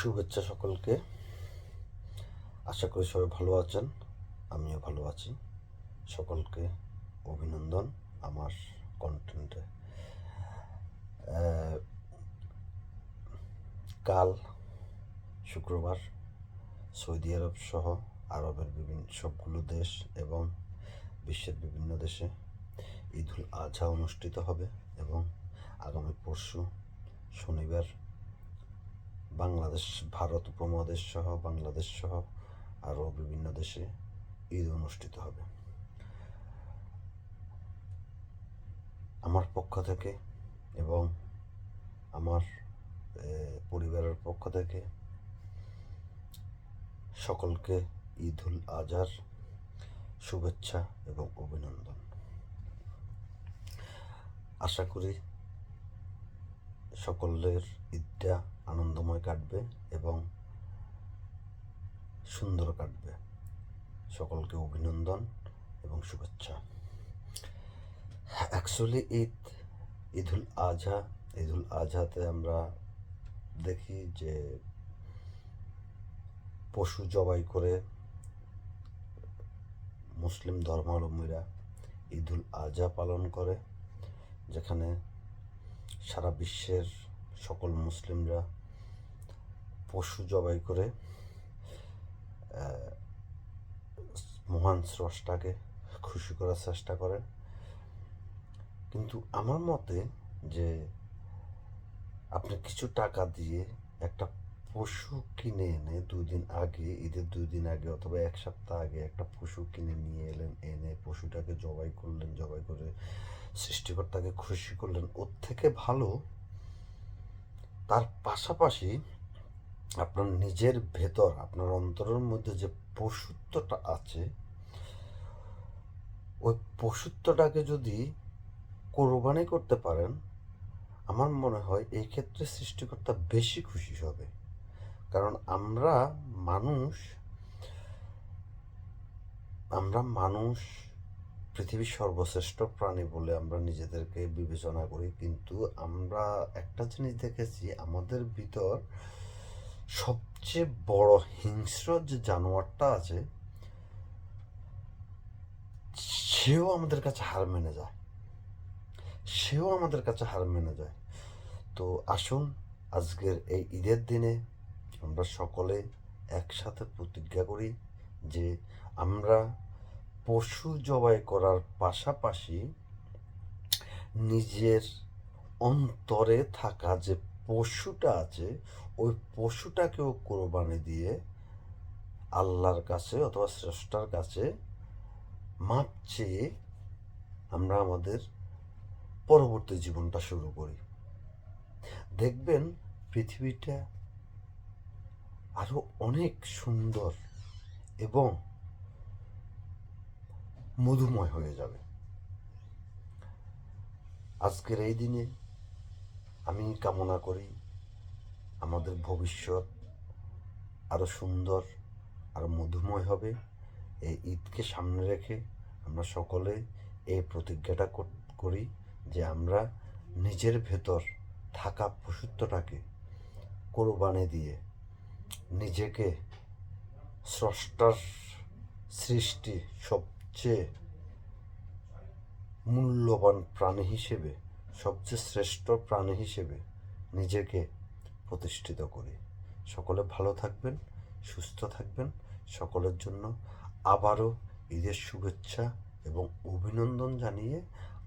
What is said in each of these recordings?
শুভেচ্ছা সকলকে। আশা করি সবাই ভালো আছেন, আমিও ভালো আছি। সকলকে অভিনন্দন আমার কন্টেন্টে কাল শুক্রবার সৌদি আরব সহ আরবের বিভিন্ন সবগুলো দেশ এবং বিশ্বের বিভিন্ন দেশে ঈদুল আজহা অনুষ্ঠিত হবে এবং আগামী পরশু শনিবার বাংলাদেশ, ভারত উপমহাদেশ সহ বাংলাদেশ সহ আরও বিভিন্ন দেশে ঈদ অনুষ্ঠিত হবে। আমার পক্ষ থেকে এবং আমার পরিবারের পক্ষ থেকে সকলকে ঈদ উল আজহার শুভেচ্ছা এবং অভিনন্দন। আশা করি সকলের ঈদটা আনন্দময় কাটবে এবং সুন্দর কাটবে। সকলকে অভিনন্দন এবং শুভেচ্ছা। অ্যাকচুয়ালি ঈদ, ঈদুল আজহা, ঈদুল আজহাতে আমরা দেখি যে পশু জবাই করে মুসলিম ধর্মাবলম্বীরা ঈদুল আজহা পালন করে, যেখানে সারা বিশ্বের সকল মুসলিমরা পশু জবাই করে মহান স্রষ্টাকে খুশি করার চেষ্টা করেন। কিন্তু আমার মতে যে আপনি কিছু টাকা দিয়ে একটা পশু কিনে এনে দুদিন আগে, ঈদের দুই দিন আগে অথবা এক সপ্তাহ আগে একটা পশু কিনে নিয়ে এলেন, এনে পশুটাকে জবাই করলেন, জবাই করে সৃষ্টিকর্তাকে খুশি করলেন। ওর থেকে ভালো, তার পাশাপাশি আপনার নিজের ভেতর, আপনার অন্তরের মধ্যে যে পশুত্বটা আছে, ওই পশুত্বটাকে যদি কোরবানি করতে পারেন, আমার মনে হয় এই ক্ষেত্রে সৃষ্টিকর্তা বেশি খুশি হবে। কারণ আমরা মানুষ আমরা মানুষ, পৃথিবীর সর্বশ্রেষ্ঠ প্রাণী বলে আমরা নিজেদেরকে বিবেচনা করি। কিন্তু আমরা একটা জিনিস দেখেছি, আমাদের ভিতর সবচেয়ে বড় হিংস্র যে জানোয়ারটা আছে, সেও আমাদের কাছে হার মেনে যায়। সেও আমাদের কাছে হার মেনে যায়। তো আসুন, আজকের এই ঈদের দিনে আমরা সকলে একসাথে প্রতিজ্ঞা করি যে আমরা পশু জবাই করার পাশাপাশি নিজের অন্তরে থাকা যে পশুটা আছে, ওই পশুটাকেও কোরবানি দিয়ে আল্লাহর কাছে অথবা স্রষ্টার কাছে মাপ চেয়ে আমরা আমাদের পরবর্তী জীবনটা শুরু করি। দেখবেন পৃথিবীটা আরও অনেক সুন্দর এবং মধুময় হয়ে যাবে। আজকের এই দিনে আমি কামনা করি আমাদের ভবিষ্যৎ আরও সুন্দর, আরও মধুময় হবে। এই ঈদকে সামনে রেখে আমরা সকলে এই প্রতিজ্ঞাটা করি যে আমরা নিজের ভেতর থাকা পশুত্বটাকে কোরবানি দিয়ে নিজেকে স্রষ্টার সৃষ্টি সবচেয়ে মূল্যবান প্রাণী হিসেবে, সবচেয়ে শ্রেষ্ঠ প্রাণী হিসেবে নিজেকে প্রতিষ্ঠিত করি। সকলে ভালো থাকবেন, সুস্থ থাকবেন। সকলের জন্য আবারও ঈদের শুভেচ্ছা এবং অভিনন্দন জানিয়ে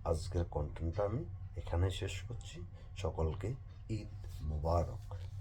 আজকের কন্টেন্টটা আমি এখানে শেষ করছি। সকলকে ঈদ মুবারক।